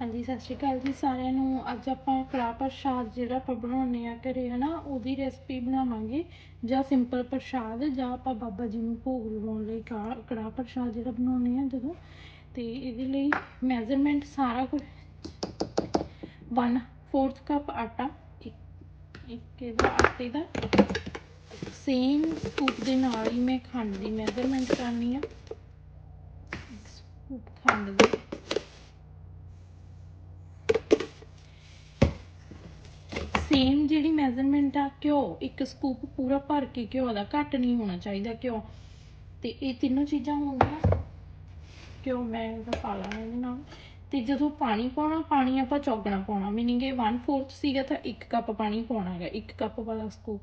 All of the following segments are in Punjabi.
ਹਾਂਜੀ, ਸਤਿ ਸ਼੍ਰੀ ਅਕਾਲ ਜੀ ਸਾਰਿਆਂ ਨੂੰ। ਅੱਜ ਆਪਾਂ ਕੜਾਹ ਪ੍ਰਸ਼ਾਦ ਜਿਹੜਾ ਆਪਾਂ ਬਣਾਉਂਦੇ ਆ ਘਰੇ, ਹਨਾ, ਉਹਦੀ ਰੈਸਪੀ ਬਣਾਵਾਂਗੇ। ਜਾਂ ਸਿੰਪਲ ਪ੍ਰਸ਼ਾਦ, ਜਾਂ ਆਪਾਂ ਬਾਬਾ ਜੀ ਨੂੰ ਭੋਗ ਲਵਾਉਣ ਲਈ ਕਾ- ਕੜਾਹ ਪ੍ਰਸ਼ਾਦ ਜਿਹੜਾ ਬਣਾਉਂਦੇ ਆ ਜਦੋਂ। ਤੇ ਇਹਦੇ ਲਈ ਮੈਜ਼ਰਮੈਂਟ ਸਾਰਾ ਕੁਝ 1 4th ਕੱਪ ਆਟਾ, ਇੱਕ ਇੱਕ ਇਹਦਾ ਆਟੇ ਦਾ। ਸੇਮ ਸਕੂਪ ਦੇ ਨਾਲ ਹੀ ਮੈਂ ਖੰਡ ਦੀ ਮੈਜ਼ਰਮੈਂਟ ਕਰਨੀ ਆ। ਇੱਕ ਸਕੂਪ ਖੰਡ ਦੀ। ਸੇਮ ਜਿਹੜੀ ਮੈਜ਼ਰਮੈਂਟ ਆ, ਘਿਓ, ਇੱਕ ਸਕੂਪ ਪੂਰਾ ਭਰ ਕੇ ਘਿਓ ਦਾ ਘੱਟ ਨਹੀਂ ਹੋਣਾ ਚਾਹੀਦਾ ਘਿਓ। ਤੇ ਇਹ ਤਿੰਨੋਂ ਚੀਜ਼ਾਂ ਹੋਣਗੀਆਂ। ਘਿਓ ਮੈਂ ਇਹਦਾ ਪਾ ਲੈਣਾ ਇਹਦੇ ਨਾਲ। ਤੇ ਜਦੋਂ ਪਾਣੀ ਪਾਉਣਾ, ਪਾਣੀ ਆਪਾਂ ਚੌਗਣਾ ਪਾਉਣਾ ਮੀਨਿੰਗ ਇਹ 1/4 ਸੀਗਾ ਤਾਂ 1 ਕੱਪ ਪਾਣੀ ਪਾਉਣਾ ਹੈਗਾ 1 ਕੱਪ ਵਾਲਾ ਸਕੂਪ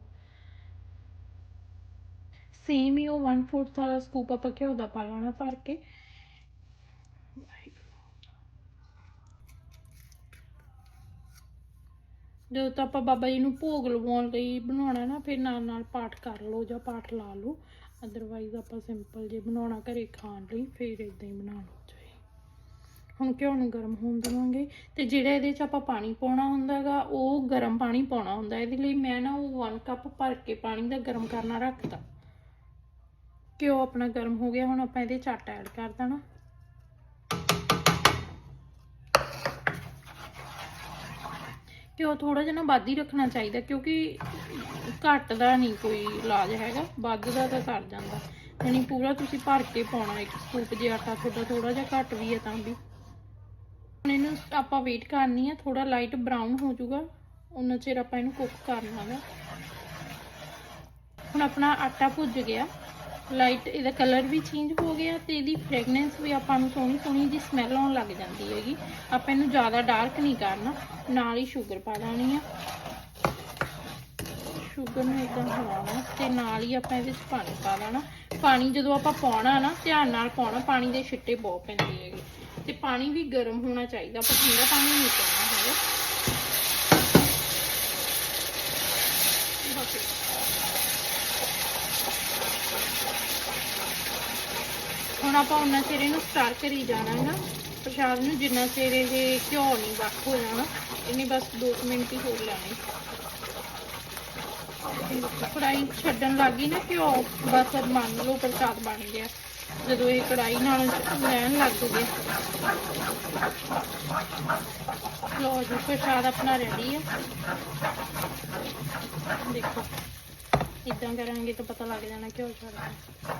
ਸੇਮ ਹੀ ਉਹ 1/4 ਵਾਲਾ ਸਕੂਪ ਆਪਾਂ ਘਿਓ ਦਾ ਪਾ ਲੈਣਾ ਭਰ ਕੇ। ਜਦੋਂ ਤਾਂ ਆਪਾਂ ਬਾਬਾ ਜੀ ਨੂੰ ਭੋਗ ਲਵਾਉਣ ਲਈ ਬਣਾਉਣਾ ਨਾ, ਫਿਰ ਨਾਲ ਨਾਲ ਪਾਠ ਕਰ ਲਓ ਜਾਂ ਪਾਠ ਲਾ ਲਓ। ਅਦਰਵਾਈਜ਼ ਆਪਾਂ ਸਿੰਪਲ ਜੇ ਬਣਾਉਣਾ ਘਰੇ ਖਾਣ ਲਈ, ਫਿਰ ਇਦਾਂ ਹੀ ਬਣਾ ਲਓ ਚਾਹੇ। ਹੁਣ ਘਿਓ ਨੂੰ ਗਰਮ ਹੋਣ ਦੇਵਾਂਗੇ ਤੇ ਜਿਹੜਾ ਇਹਦੇ 'ਚ ਆਪਾਂ ਪਾਣੀ ਪਾਉਣਾ ਹੁੰਦਾਗਾ ਉਹ ਗਰਮ ਪਾਣੀ ਪਾਉਣਾ ਹੁੰਦਾ। ਇਹਦੇ ਲਈ ਮੈਂ ਨਾ ਉਹ 1 ਕੱਪ ਭਰ ਕੇ ਪਾਣੀ ਦਾ ਗਰਮ ਕਰਨਾ ਰੱਖਤਾ। ਘਿਓ ਆਪਣਾ ਗਰਮ ਹੋ ਗਿਆ, ਹੁਣ ਆਪਾਂ ਇਹਦੇ 'ਚ ਆਟਾ ਐਡ ਕਰ ਦੇਣਾ। ਘਿਓ ਥੋੜਾ ਜਿਹਾ ਨਾ ਵੱਧ ਹੀ ਰੱਖਣਾ ਚਾਹੀਦਾ ਕਿਉਂਕਿ ਘੱਟ ਦਾ ਨਹੀਂ ਕੋਈ ਇਲਾਜ ਹੈਗਾ, ਵੱਧ ਦਾ ਤਾਂ ਸਰ ਜਾਂਦਾ। ਯਾਨੀ ਪੂਰਾ ਤੁਸੀਂ ਭਰ ਕੇ ਪਾਉਣਾ, ਇੱਕ ਸਕੂਪ ਜੇ ਆਟਾ ਤੁਹਾਡਾ ਥੋੜਾ ਜਿਹਾ ਘੱਟ ਵੀ ਹੈ ਤਾਂ ਵੀ। ਹੁਣ ਇਹਨੂੰ ਆਪਾਂ ਵੇਟ ਕਰਨੀ ਆ ਥੋੜਾ ਲਾਈਟ ਬਰਾਊਨ ਹੋ ਜਾਊਗਾ ਉਹਨਾਂ ਚਿਰ ਆਪਾਂ ਇਹਨੂੰ ਕੁੱਕ ਕਰਨਾ ਹੈ ਹੁਣ ਆਪਣਾ ਆਟਾ ਭੁੱਜ ਗਿਆ। ਲਾਈਟ, ਇਹਦਾ ਕਲਰ ਵੀ ਚੇਂਜ ਹੋ ਗਿਆ ਤੇ ਇਹਦੀ ਫ੍ਰੈਗਨੈਂਸ ਵੀ ਆਪਾਂ ਨੂੰ ਸੋਹਣੀ ਸੋਹਣੀ ਜੀ ਸਮੈਲ ਆਉਣ ਲੱਗ ਜਾਂਦੀ ਹੈਗੀ। ਆਪਾਂ ਇਹਨੂੰ ਜ਼ਿਆਦਾ ਡਾਰਕ ਨਹੀਂ ਕਰਨਾ, ਨਾਲ ਹੀ ਸ਼ੂਗਰ ਪਾ ਲੈਣੀ ਆ। ਸ਼ੂਗਰ ਨੂੰ ਇਦਾਂ ਹਿਲਾਉਣਾ ਤੇ ਨਾਲ ਹੀ ਆਪਾਂ ਇਹਦੇ ਵਿੱਚ ਪਾਣੀ ਪਾ ਦੇਣਾ ਪਾਣੀ ਜਦੋਂ ਆਪਾਂ ਪਾਉਣਾ ਨਾ, ਧਿਆਨ ਨਾਲ ਪਾਉਣਾ, ਪਾਣੀ ਦੇ ਛਿੱਟੇ ਬਹੁਤ ਪੈਂਦੇ ਹੈਗੇ। ਤੇ ਪਾਣੀ ਵੀ ਗਰਮ ਹੋਣਾ ਚਾਹੀਦਾ, ਆਪਾਂ ਠੰਡਾ ਪਾਣੀ ਨਹੀਂ ਪਾਉਣਾ ਹੈਗਾ। ਬਸ ਹੁਣ ਆਪਾਂ ਉਹਨਾਂ ਚਿਰ ਇਹਨੂੰ ਸਟਾਰ ਕਰੀ ਜਾਣਾ ਹੈ ਨਾ। ਪ੍ਰਸ਼ਾਦ ਨੂੰ ਜਿੰਨਾ ਚਿਰ ਇਹ ਘਿਓ ਨਹੀਂ ਵੱਖ ਹੋ ਜਾਣਾ ਇਹਨੇ ਬਸ 2 ਮਿੰਟ ਹੀ ਹੋਰ ਲਾਣੇ। ਕੜਾਈ ਛੱਡਣ ਲੱਗੀ ਨਾ ਘਿਓ, ਬਸ ਮੰਨ ਲਓ ਪ੍ਰਸ਼ਾਦ ਬਣ ਗਿਆ। ਜਦੋਂ ਇਹ ਕੜਾਈ ਨਾਲ ਲੈਣ ਲੱਗ ਗਏ। ਲੋ ਜੀ, ਪ੍ਰਸ਼ਾਦ ਆਪਣਾ ਰੈਡੀ ਹੈ ਦੇਖੋ ਇਦਾਂ ਕਰਾਂਗੇ ਤਾਂ ਪਤਾ ਲੱਗ ਜਾਣਾ ਘਿਓ ਛੱਡਦਾ